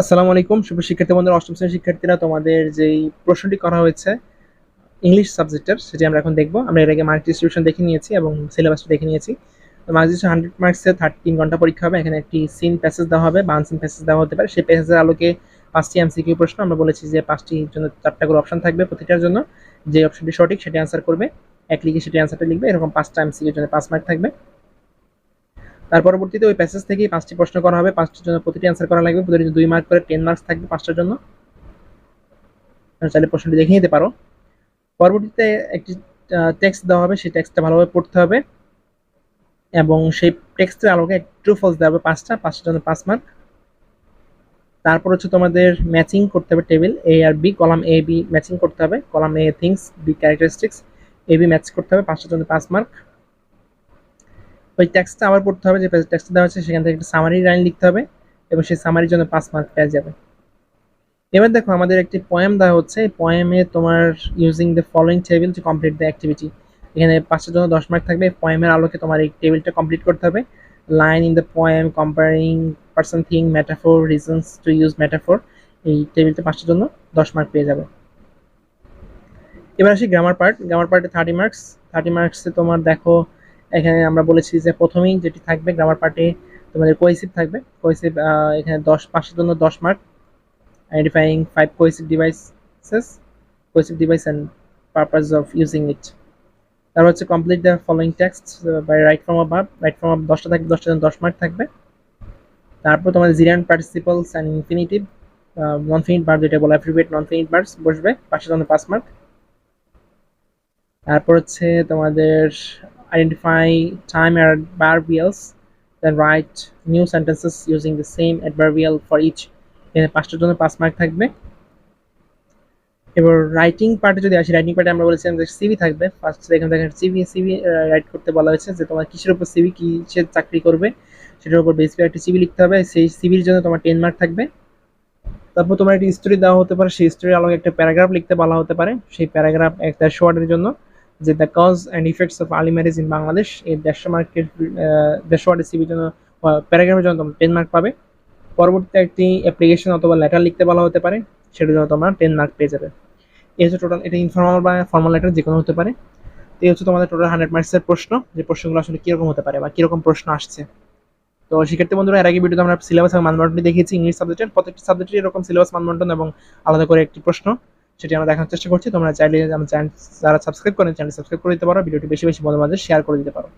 আসসালামু আলাইকুম, শুভ শিক্ষার্থী বন্ধুরা, অষ্টম শ্রেণির শিক্ষার্থীরা, তোমাদের যেই প্রশ্নটি করা হয়েছে ইংলিশ সাবজেক্টের সেটি আমরা এখন দেখব। আমরা এর আগে মার্ক ডিস্ট্রিবিউশন দেখে নিয়েছি এবং সিলেবাসটা দেখে নিয়েছি। মার্ক ডিস্ট্রিবিউশন হান্ড্রেড মার্কসের থার্টি তিন ঘণ্টা পরীক্ষা হবে। এখানে একটি সিন প্যাসেজ দেওয়া হবে, বা আনসিন প্যাসেজ দেওয়া হতে পারে। সেই প্যাসেজের আলোকে পাঁচটি এমসিকিউ প্রশ্ন। আমরা বলেছি যে পাঁচটির জন্য চারটা করে অপশন থাকবে প্রতিটার জন্য। যে অপশনটি সঠিক, সেটি অ্যান্সার করবে। এক লিখে সেটি অ্যান্সারটা লিখবে। এরকম পাঁচটা এমসিকিউর জন্য পাঁচ মার্ক থাকবে। তার পরবর্তীতে ওই প্যাসেজ থেকেই পাঁচটি প্রশ্ন করা হবে। পাঁচটির জন্য প্রতিটি অ্যান্সার করা লাগবে। প্রতিটি দুই মার্ক করে টেন মার্কস থাকবে পাঁচটার জন্য। চাইলে প্রশ্নটি দেখে নিতে পারো। পরবর্তীতে একটি টেক্সট দেওয়া হবে। সেই টেক্সটটা ভালোভাবে পড়তে হবে। এবং সেই টেক্সটের আলোকে ট্রু ফলস দেওয়া হবে পাঁচটা। পাঁচটার জন্য পাঁচ মার্ক তারপর হচ্ছে তোমাদের ম্যাচিং করতে হবে table A R B column A B matching করতে হবে। Column A things B characteristics A B match করতে হবে। পাঁচটার জন্য পাঁচ মার্ক ওই ট্যাক্সটা আবার পড়তে হবে, যে ট্যাক্সটা দেওয়া হচ্ছে সেখান থেকে একটা সামারি লাইন লিখতে হবে, এবং সেই সামারির জন্য পাঁচ মার্ক পেয়ে যাবে। এবার দেখো, আমাদের একটি পয়েম দেওয়া হচ্ছে। পয়েমে তোমার using the following table to complete the activity এখানে পাঁচটার জন্য দশ মার্ক থাকবে। পয়েমের আলোকে তোমার এই টেবিলটা কমপ্লিট করতে হবে। Line in the poem comparing person thing metaphor reasons to use metaphor এই টেবিলটা পাঁচটার জন্য দশ মার্ক পেয়ে যাবে। এবার আসি গ্রামার পার্ট গ্রামার পার্টে থার্টি মার্কস থার্টি মার্কসে তোমার দেখো এখানে আমরা বলেছি যে প্রথমেই যেটি থাকবে গ্রামার পার্টে তোমাদের কোয়েসিভ থাকবে। কোয়েসিভ এখানে দশ, পাঁচের জন্য দশ mark identifying five cohesive devices cohesive device and purpose of using it তারপর হচ্ছে complete the following text by right from up right from up দশটা থাকবে দশটা জন্য দশ মার্ক থাকবে। তারপর তোমাদের gerund participles and infinitive non finite বার যেটা বলে অ্যাফ্রিভেট নন ফিনিট বার্স বসবে পাঁচটা জন্য পাঁচ মার্ক তারপর হচ্ছে তোমাদের identify time adverbials, then write new sentences using the same adverbial for each. এখানে পাঁচটার জন্য পাঁচ মার্ক থাকবে। এবার রাইটিং পার্টে যদি আসি রাইটিং পার্টে আমরা বলেছিলাম যে সিভি থাকবে। ফার্স্ট এখানে দেখেন সিভি সিভি রাইট করতে বলা হয়েছে যে তোমার কিসের উপর সিভি কিসের চাকরি করবে সেটার উপর বেস করে একটি সিভি লিখতে হবে। সেই সিভির জন্য তোমার টেন মার্ক থাকবে। তারপর তোমার একটি স্টোরি দেওয়া হতে পারে। সেই স্টোরির আলোকে একটা প্যারাগ্রাফ লিখতে বলা হতে পারে। সেই প্যারাগ্রাফ এক দেড়শো ওয়ার্ডের জন্য। যে the cause and effects of early marriage in Bangladesh এই দেড়শো মার্কের দেড়শো ওয়ার্ডের সিভির জন্য প্যারাগ্রাফের জন্য তোমরা টেন মার্ক পাবে। পরবর্তীতে একটি অ্যাপ্লিকেশন অথবা লেটার লিখতে বলা হতে পারে, সেটার জন্য তোমরা টেন মার্ক পেয়ে যাবে। এই হচ্ছে টোটাল এটা ইনফর্মাল বা ফর্মাল লেটার যে কোনো হতে পারে। তো এই হচ্ছে তোমাদের টোটাল হান্ড্রেড মার্কসের প্রশ্ন, যে প্রশ্নগুলো আসলে কীরকম হতে পারে বা কীরকম প্রশ্ন আসছে। তো শিক্ষার্থী বন্ধুরা, এর আগে ভিডিওতে আমরা সিলেবাস এবং মানবন্টন দেখিয়েছি ইংলিশ সাবজেক্টের প্রত্যেকটি সাবজেক্টের এরকম সিলেবাস মানবন্টন এবং আলাদা করে একটি প্রশ্ন। সেটি আমরা দেখানোর চেষ্টা করছি। তোমরা চাইলে আমার চ্যানেল, যারা সাবস্ক্রাইব করেন চ্যানেল সাবস্ক্রাইব করে দিতে পারো। ভিডিওটি বেশি বেশি বন্ধুদের মাঝে শেয়ার করে দিতে পারো।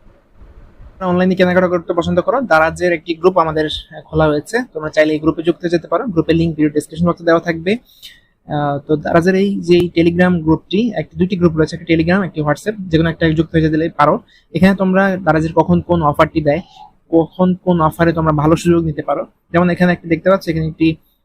অনলাইনে কেনাকাটা করতে পছন্দ করো। দারাজের একটি গ্রুপ আমাদের খোলা হয়েছে। তোমরা চাইলে এই গ্রুপে যুক্ত যেতে পারো। গ্রুপের লিঙ্ক ভিডিও ডিসক্রিপশন বক্সে দেওয়া থাকবে। তো দারাজের এই যে টেলিগ্রাম গ্রুপটি একটি দুটি গ্রুপ রয়েছে। একটি টেলিগ্রাম একটি হোয়াটসঅ্যাপ যে কোনো একটা যুক্ত হয়ে দিলে পারো। এখানে তোমরা দারাজের কখন কোন অফারটি দেয়, কখন কোন অফারে তোমরা ভালো সুযোগ নিতে পারো। যেমন এখানে একটি দেখতে পাচ্ছ, এখানে একটি